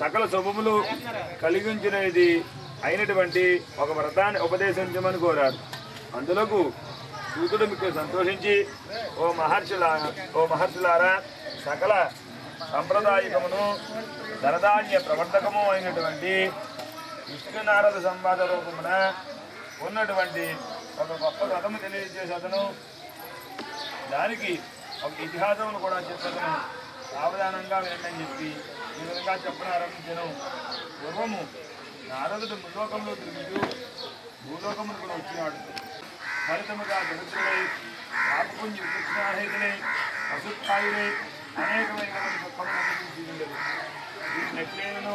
సకల శుభములు కలిగించినది అయినటువంటి ఒక వ్రతాన్ని ఉపదేశించమని కోరారు. అందులోకు సూతుడు మీకు సంతోషించి ఓ మహర్షుల ఓ మహర్షులారా సకల సంప్రదాయకమును ధనధాన్య ప్రవర్తకము అయినటువంటి విష్ణునారద సంవాద రూపమున ఉన్నటువంటి ఒక గొప్ప వ్రతము తెలియజేసేదను. దానికి ఒక ఇతిహాసమును కూడా చెప్పేదను. సావధానంగా వినండి చెప్పి ఈ విధంగా చెప్పడం ఆరంభించను పూర్వము నారదుడు ముల్లోకంలో తిరుగుతూ భూలోకమును కూడా వచ్చినాడు. ఫలితముగా దరిద్రులై పాపపుంజి వికృష్ణాహితులై అసుత్థాయులై అనేకమైన గొప్పలను అనుభవించిండరు నెట్లేను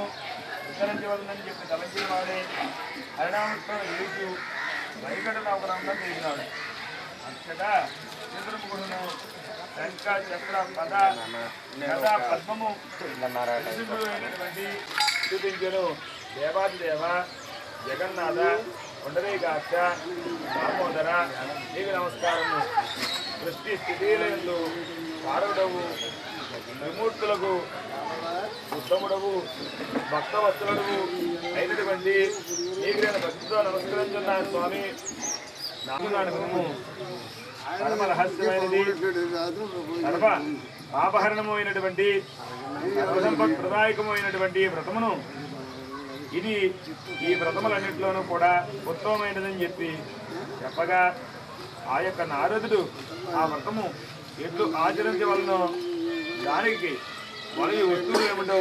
ఉత్తరించవలనని చెప్పి తలంచిన వాడే హరినామస్తో ఏడుచు వైకట ఒక రంగం చేసినాడు అంతటా చంద్రముఖుడును శంఖ చక్ర పద గద పద్మము అయినటువంటి చూపించను దేవాదిదేవ జగన్నాథ ఉండరేగాక్ష దామోదర నీకు నమస్కారము సృష్టి స్థితిలందు కారవుడవు విమూర్తులకు ఉత్తముడవు భక్తవత్సలుడవు అయినటువంటి నీకు నేను భక్తితో నమస్కరించున్నాను స్వామి నాకు నాటకము పరమ రహస్యమైనది. సర్వ ఆభరణము అయినటువంటి ప్రదాయకమైనటువంటి వ్రతమును ఇది ఈ వ్రతములన్నింటిలోనూ కూడా ఉత్తమమైనదని చెప్పి చెప్పగా ఆ యొక్క నారదుడు ఆ వ్రతము ఎట్లు ఆచరించవలనో దానికి మరియు వస్తువులు ఏమిటో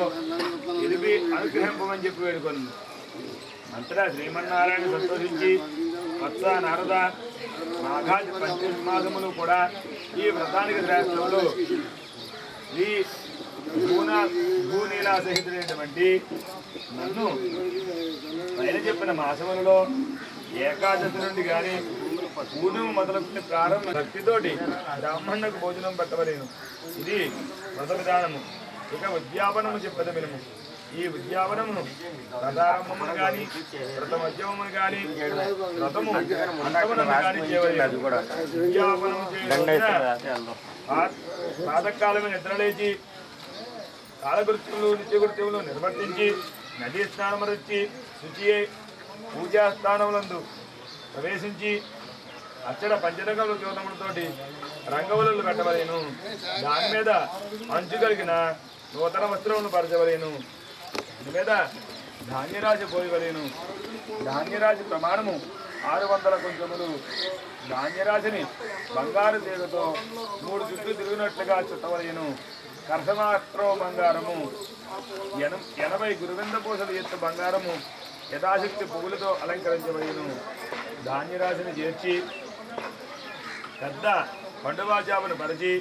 తెలిపి అనుగ్రహింపమని చెప్పి వేడుకొని. అంతటా శ్రీమన్నారాయణ సంతోషించి వత్స నారద మాఘాది పంచమాగములు కూడా ఈ వ్రతానికి శ్రేష్టములు. ఈ భూనా భూనీలా సహితుడైనటువంటి నన్ను పైన చెప్పిన మాసములలో ఏకాదశి నుండి కానీ పూర్ణము మొదలుకునే ప్రారంభ భక్తితోటి బ్రాహ్మణుకు భోజనం పెట్టవలేను. ఇది వ్రత విధానము ఇక ఉద్యాపనము చెప్పద వినము ఈ ఉద్యాపనమును ప్రధారమ్మను కానీ వ్రత కానీ వ్రతము అంతమును కానీ చేయలేదు ఉద్యాపనము చేయవలసిన ప్రాతకాలమే నిద్రలేచి కాలకృత్యములు నిత్యకృత్యములు నిర్వర్తించి నదీ స్నానమరచి శుచి అయి పూజా స్థానములందు ప్రవేశించి అచ్చడ పంచరంగముల చూడములతోటి రంగములను పెట్టవలేను. దాని మీద అంచు కలిగిన నూతన వస్త్రమును పరచవలేను. మీద ధాన్యరాజు పోయవలేను ధాన్యరాజు ప్రమాణము ఆరు వందల కొంచెములు. ధాన్యరాజుని బంగారు తీగతో మూడు చుట్టూ తిరిగినట్లుగా చుట్టవలేను. కర్షమాత్రో బంగారము. ఎన ఎనభై గురువింద పూసలు ఎత్తు బంగారము యథాశక్తి పువ్వులతో అలంకరించబడిను. ధాన్యరాశిని చేర్చి పెద్ద పండువాజామును పరిచి